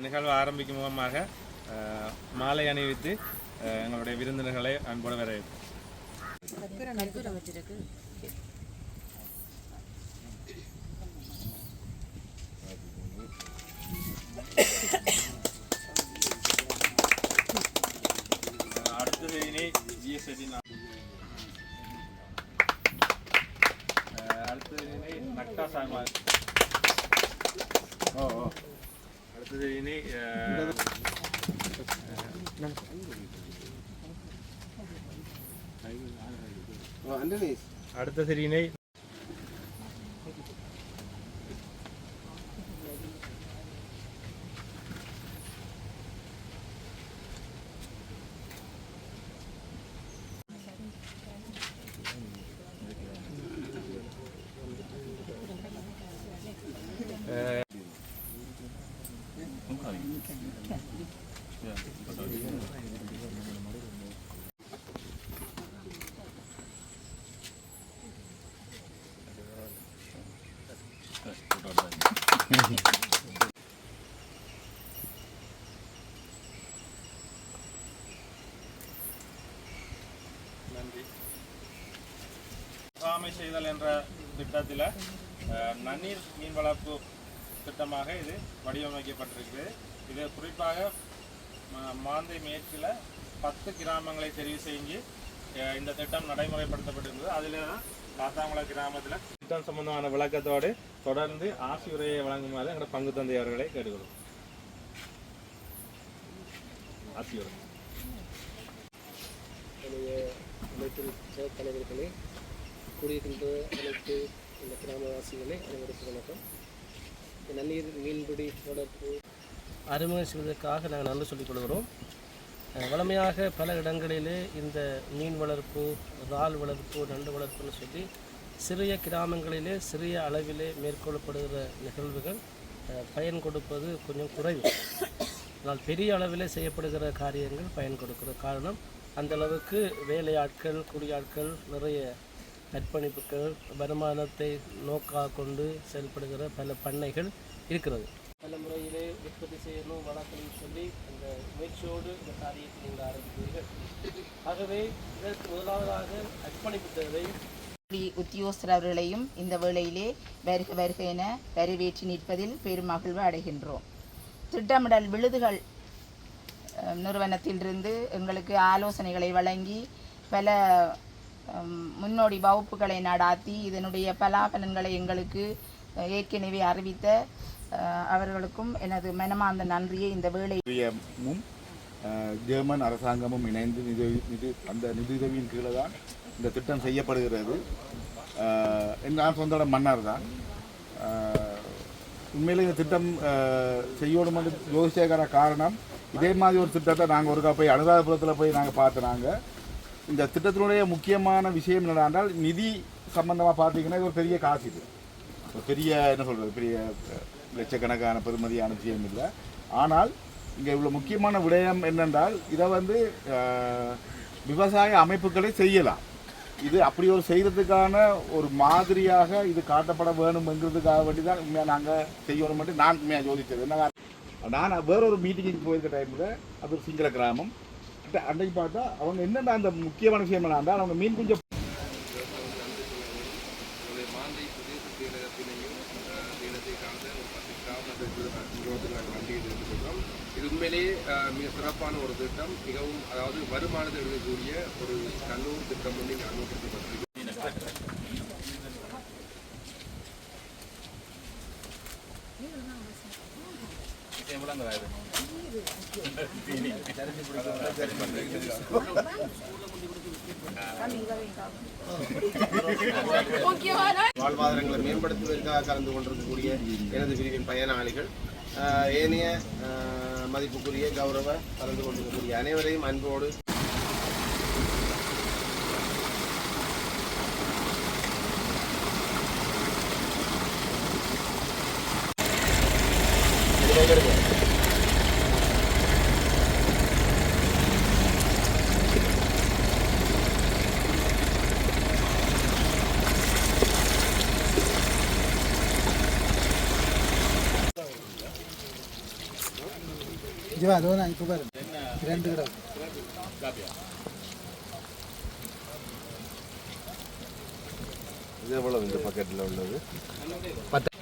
நிகழ்வு ஆரம்பிக்கும் முகமாக அஹ், மாலை அணிவித்து அஹ், எங்களுடைய விருந்தினர்களை அன்போடு வரவேற்போம். அடுத்தது இனி அஹ், முகாமை செய்தல் என்ற திட்டத்தில் நன்னீர் மீன் வளர்ப்பு திட்டமாக இது வடிவமைக்கப்பட்டிருக்குது இது குறிப்பாக மாந்தை மேற்கில் பத்து கிராமங்களை தெரிவு செஞ்சு இந்த திட்டம் நடைமுறைப்படுத்தப்பட்டிருந்தது. அதில் காத்தாங்குள கிராமத்தில் திட்டம் சம்பந்தமான விளக்கத்தோடு தொடர்ந்து ஆசியுரையை வழங்குமாறு எங்களோட பங்கு தந்தை அவர்களை கேட்டுக்கொள்வோம். ஆசியுரை என்னுடைய தலைவர்களே கூடியிருக்கின்ற அனைத்து இந்த கிராமவாசிகளே அனைவருக்கும் வணக்கம். நன்னீர் மீன்பிடி வளர்ப்பு அறிமுகம் செய்வதற்காக நாங்கள் நன்றி சொல்லிக் கொள்கிறோம். வளமையாக வழமையாக பல இடங்களிலே இந்த மீன் வளர்ப்பு இறால் வளர்ப்பு நண்டு வளர்ப்புன்னு சொல்லி சிறிய கிராமங்களிலே சிறிய அளவிலே மேற்கொள்ளப்படுகிற நிகழ்வுகள் பயன் கொடுப்பது கொஞ்சம் குறைவு. ஆனால் பெரிய அளவிலே செய்யப்படுகிற காரியங்கள் பயன் கொடுக்கிற காரணம் அந்த அளவுக்கு வேலையாட்கள் குடியாட்கள் நிறைய அர்ப்பணிப்புகள் வருமானத்தை நோக்காக கொண்டு செயல்படுகிற பல பண்ணைகள் இருக்கிறது. பல முறையிலே உற்பத்தி செய்யணும் வளர்க்கணும்னு சொல்லி அந்த முயற்சியோடு இந்த காரியத்தை நீங்கள் ஆரம்பிக்கிறீர்கள். ஆகவே இதற்கு முதலாவதாக அர்ப்பணிப்பு தேவை. பள்ளி இந்த வேளையிலே வருக வருக என வரவேற்று நிற்பதில் பெருமகிழ்வு அடைகின்றோம். திட்டமிடல் விழுதுகள் நிறுவனத்திலிருந்து எங்களுக்கு ஆலோசனைகளை வழங்கி பல முன்னோடி வகுப்புகளை நடாத்தி இதனுடைய பலாபலன்களை எங்களுக்கு ஏற்கனவே அறிவித்த அவர்களுக்கும் எனது மனமார்ந்த நன்றியை இந்த வேளை ஜெர்மன் அரசாங்கமும் இணைந்து நிதி நிதி அந்த நிதியுதவியின் கீழே தான் இந்த திட்டம் செய்யப்படுகிறது. நான் சொந்த மன்னர் தான். உண்மையில் இந்த திட்டம் செய்யணும் என்று யோசிச்சதுக்கான காரணம் இதே மாதிரி ஒரு திட்டத்தை நாங்கள் ஒருக்கா போய் அனுராதபுரத்தில் போய் நாங்கள் பார்த்துனாங்க இந்த திட்டத்தினுடைய முக்கியமான விஷயம் என்னென்றால் நிதி சம்பந்தமாக பார்த்தீங்கன்னா இது ஒரு பெரிய காசு இது. ஒரு பெரிய என்ன சொல்கிறது பெரிய லட்சக்கணக்கான பெருமதியான விஷயம் இல்லை. ஆனால் இங்கே இவ்வளோ முக்கியமான விடயம் என்னென்றால் இதை வந்து விவசாய அமைப்புகளை செய்யலாம். இது அப்படி ஒரு செய்கிறதுக்கான ஒரு மாதிரியாக இது காட்டப்பட வேணும் வேண்டி தான் உண்மையாக நாங்கள் செய்யணும் மட்டும் நான் உண்மையாக யோசித்தது. என்ன நான் வேற ஒரு மீட்டிங்குக்கு போயிருக்க டைமில் அது ஒரு சிங்கள கிராமம். அன்றைக்கு பார்த்தா அவங்க என்னென்ன அந்த முக்கியமான விஷயம் என்னன்னா அவங்க மீன் குஞ்ச உண்மையிலேயே மிக சிறப்பான ஒரு திட்டம். மிகவும் அதாவது வருமானத்தை எழுதக்கூடிய ஒரு கல்லூரி திட்டம் வந்து இங்கே அறிமுகப்படுத்தப்பட்டிருக்கு வாழ்வாதாரங்களை மேம்படுத்துவதற்காக கலந்து கொண்டிருக்கக்கூடிய எனது பிரிவின் பயனாளிகள். ஏனைய மதிப்புக்குரிய கௌரவ கலந்து கொண்டிருக்கக்கூடிய அனைவரையும் அன்போடு Gracias. ஜிவா அதோ நான் இப்போ பாரு ரெண்டு கிடக்கு இது எவ்வளவு இந்த பக்கெட்டில் உள்ளது பத்து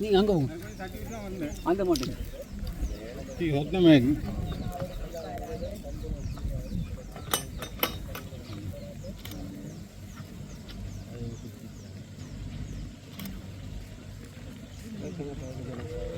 நீங்கள் அங்கே போங்க அந்த மாட்டேங்க ஆட்டோ வடிக்க பாம்பு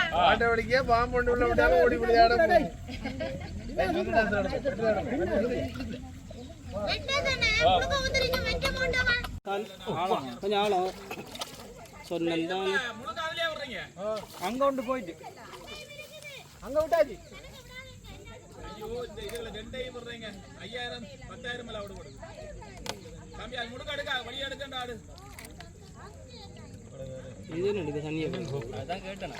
விட்டாலும் ஓடி விளையாட கொஞ்சம் ஆழம் சொன்னேன் அங்கே கொண்டு போயிட்டு அங்கே விட்டாச்சு இது என்னடி இது தண்ணியை அதான் கேட்டேன்